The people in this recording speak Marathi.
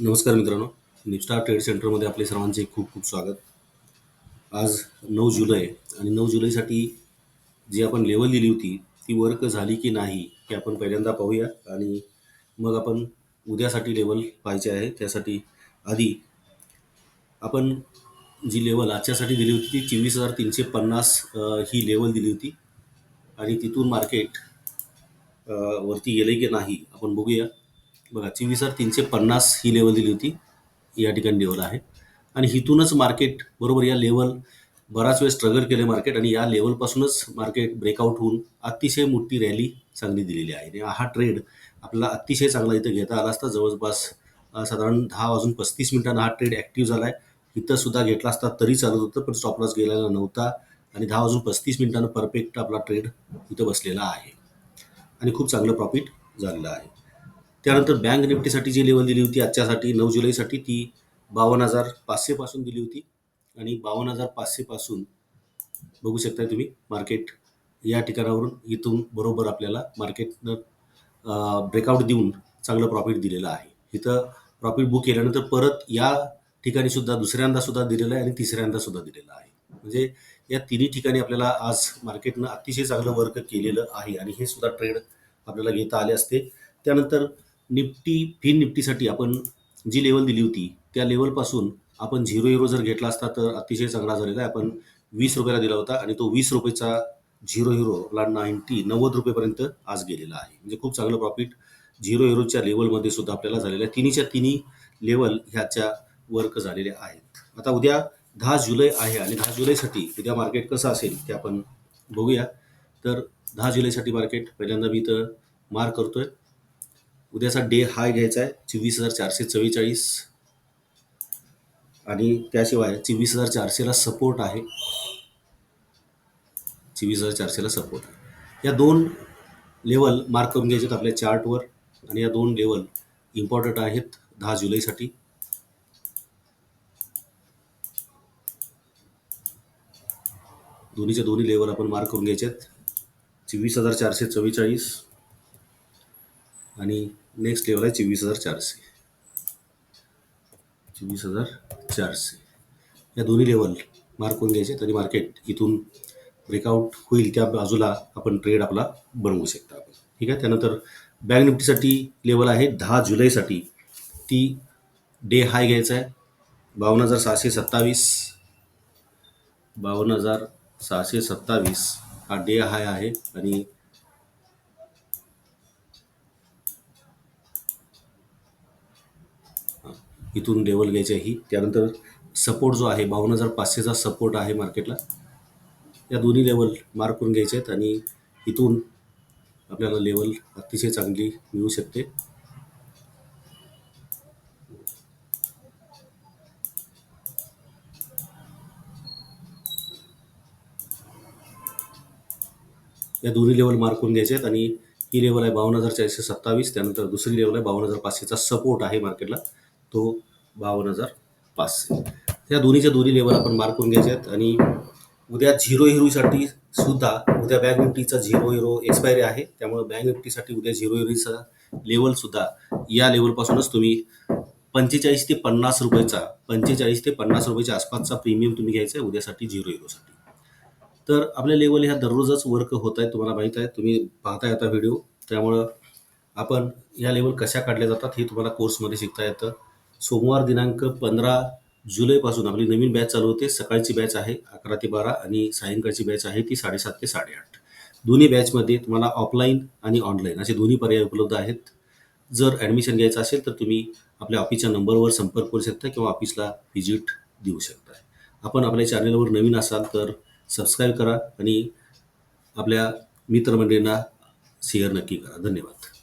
नमस्कार मित्रांनो. निपस्टार ट्रेड सेंटरमध्ये आपले सर्वांचे खूप खूप स्वागत. आज नऊ जुलै आणि नऊ जुलैसाठी जी आपण लेवल दिली होती ती वर्क झाली की नाही हे आपण पहिल्यांदा पाहूया आणि मग आपण उद्यासाठी लेवल पाहिजे आहे. त्यासाठी आधी आपण जी लेवल आजच्यासाठी दिली होती ती चोवीस हजार तीनशे पन्नास ही लेवल दिली होती. आणि तिथून मार्केट वरती गेले की नाही आपण बघूया. बघा चोवीस सर तीनशे पन्नास ही लेवल दिली होती. या ठिकाणी लेवल आहे. आणि इथूनच मार्केट बरोबर या लेवल बराच वेळ स्ट्रगल केले मार्केट आणि या लेवलपासूनच मार्केट ब्रेकआउट होऊन अतिशय मोठी रॅली चांगली दिलेली आहे. आणि हा ट्रेड आपल्याला अतिशय चांगला इथं घेता आला असता. जवळपास साधारण दहा वाजून पस्तीस मिनिटांना हा ट्रेड ॲक्टिव्ह झाला आहे इथं सुद्धा घेतला असता तरी चालत होतं पण स्टॉपलॉस गेलेला नव्हता. आणि दहा वाजून पस्तीस मिनिटांना परफेक्ट आपला ट्रेड इथं बसलेला आहे. आणि खूप चांगलं प्रॉफिट झालेलं आहे. त्यानंतर बँक निफ्टीसाठी जी लेवल दिली होती आजच्यासाठी नऊ जुलैसाठी ती बावन्न हजार पाचशेपासून दिली होती. आणि बावन्न हजार पाचशेपासून बघू शकता तुम्ही मार्केट या ठिकाणावरून इथून बरोबर आपल्याला मार्केटनं ब्रेकआउट देऊन चांगलं प्रॉफिट दिलेलं आहे. इथं प्रॉफिट बुक केल्यानंतर परत या ठिकाणी सुद्धा दुसऱ्यांदा सुद्धा दिलेलं आहे आणि तिसऱ्यांदा सुद्धा दिलेलं आहे. म्हणजे या तिन्ही ठिकाणी आपल्याला आज मार्केटनं अतिशय चांगलं वर्क केलेलं आहे आणि हे सुद्धा ट्रेड आपल्याला घेता आले असते. त्यानंतर निफ्टी फिन निफ्टीसाठी आपण जी लेवल दिली होती त्या लेवलपासून आपण झिरो हिरो जर घेतला असता तर अतिशय चांगला झालेला आहे आपण वीस रुपयाला दिला होता आणि तो वीस रुपयेचा झिरो हिरोला नाईन्टी नव्वद रुपयेपर्यंत आज गेलेला आहे. म्हणजे खूप चांगलं प्रॉफिट झिरो हिरोच्या लेवलमध्ये सुद्धा आपल्याला झालेलं आहे. तिन्हीच्या तिन्ही लेवल ह्याच्या वर्क झालेले आहेत. आता उद्या दहा जुलै आहे आणि दहा जुलैसाठी उद्या मार्केट कसं असेल ते आपण बघूया. तर दहा जुलैसाठी मार्केट पहिल्यांदा मी इथं मार्क करतोय. उद्याचा डे हाय घ्यायचा आहे चोवीस हजार चारशे चव्वेचाळीस. आणि त्याशिवाय चोवीस हजार चारशेला सपोर्ट आहे. चोवीस हजार चारशेला सपोर्ट आहे. या दोन लेवल मार्क करून घ्यायचे आहेत आपल्या चार्टवर आणि या दोन लेवल इम्पॉर्टंट आहेत दहा जुलैसाठी. दोन्हीच्या दोन्ही लेवल आपण मार्क करून घ्यायचे आहेत. चोवीस हजार चारशे चव्वेचाळीस. आणि नेक्स्ट लेवल आहे चोवीस हजार चारशे. चोवीस हजार चारशे. या दोन्ही लेवल मार्क करून घ्यायचे तरी मार्केट इथून ब्रेकआउट होईल त्या बाजूला आपण ट्रेड आपला बनवू शकता आपण. ठीक आहे? त्यानंतर बँक निफ्टीसाठी लेवल आहे दहा जुलैसाठी. ती डे हाय घ्यायचा आहे. बावन्न हजार सहाशे सत्तावीस. बावन्न हजार सहाशे सत्तावीस हा डे हाय आहे आणि इथून लेवल घ्यायची आहे. ही त्यानंतर सपोर्ट जो आहे बावन्न हजार पाचशेचा सपोर्ट आहे मार्केटला या दोन्ही लेवल मार्क करून घ्यायचे आहेत आणि इथून आपल्याला लेवल अतिशय चांगली मिळू शकते. या दोन्ही लेवल मार्क करून घ्यायचे आहेत आणि ही लेवल आहे बावन्न हजार चारशे सत्तावीस त्यानंतर दुसरी लेवल आहे बावन्न हजार पाचशेचा सपोर्ट आहे मार्केटला तो बावन्न हजार पाचशे. या दोन्हीच्या दोन्ही लेवल आपण मार्क करून घ्यायचे आहेत. आणि उद्या झिरो हिरोसाठी सुद्धा उद्या बँक निफ्टीचा झिरो हिरो एक्सपायरी आहे. त्यामुळे बँक निफ्टीसाठी उद्या झिरो हिरोचा लेवल सुद्धा या लेवलपासूनच तुम्ही पंचेचाळीस ते पन्नास रुपयेचा पंचेचाळीस ते पन्नास रुपयाच्या आसपासचा प्रीमियम तुम्ही घ्यायचा आहे उद्यासाठी झिरो हिरोसाठी तर आपल्या लेवल ह्या दररोजच वर्क होत आहेत तुम्हाला माहीत आहे. तुम्ही पाहताय आता व्हिडिओ त्यामुळं आपण या लेवल कशा काढल्या जातात हे तुम्हाला कोर्समध्ये शिकता येतं. सोमवार दिनांक पंधरा जुलैपासून आपली नवीन बॅच चालू होते. सकाळची बॅच आहे अकरा ते बारा आणि सायंकाळची बॅच आहे ती साडेसात ते साडेआठ. दोन्ही बॅचमध्ये तुम्हाला ऑफलाईन आणि ऑनलाईन असे दोन्ही पर्याय उपलब्ध आहेत. जर ॲडमिशन घ्यायचं असेल तर तुम्ही आपल्या ऑफिसच्या नंबरवर संपर्क करू शकता किंवा ऑफिसला व्हिजिट देऊ शकता. आपण आपल्या चॅनलवर नवीन असाल तर सबस्क्राईब करा आणि आपल्या मित्रमंडळींना शेअर नक्की करा. धन्यवाद.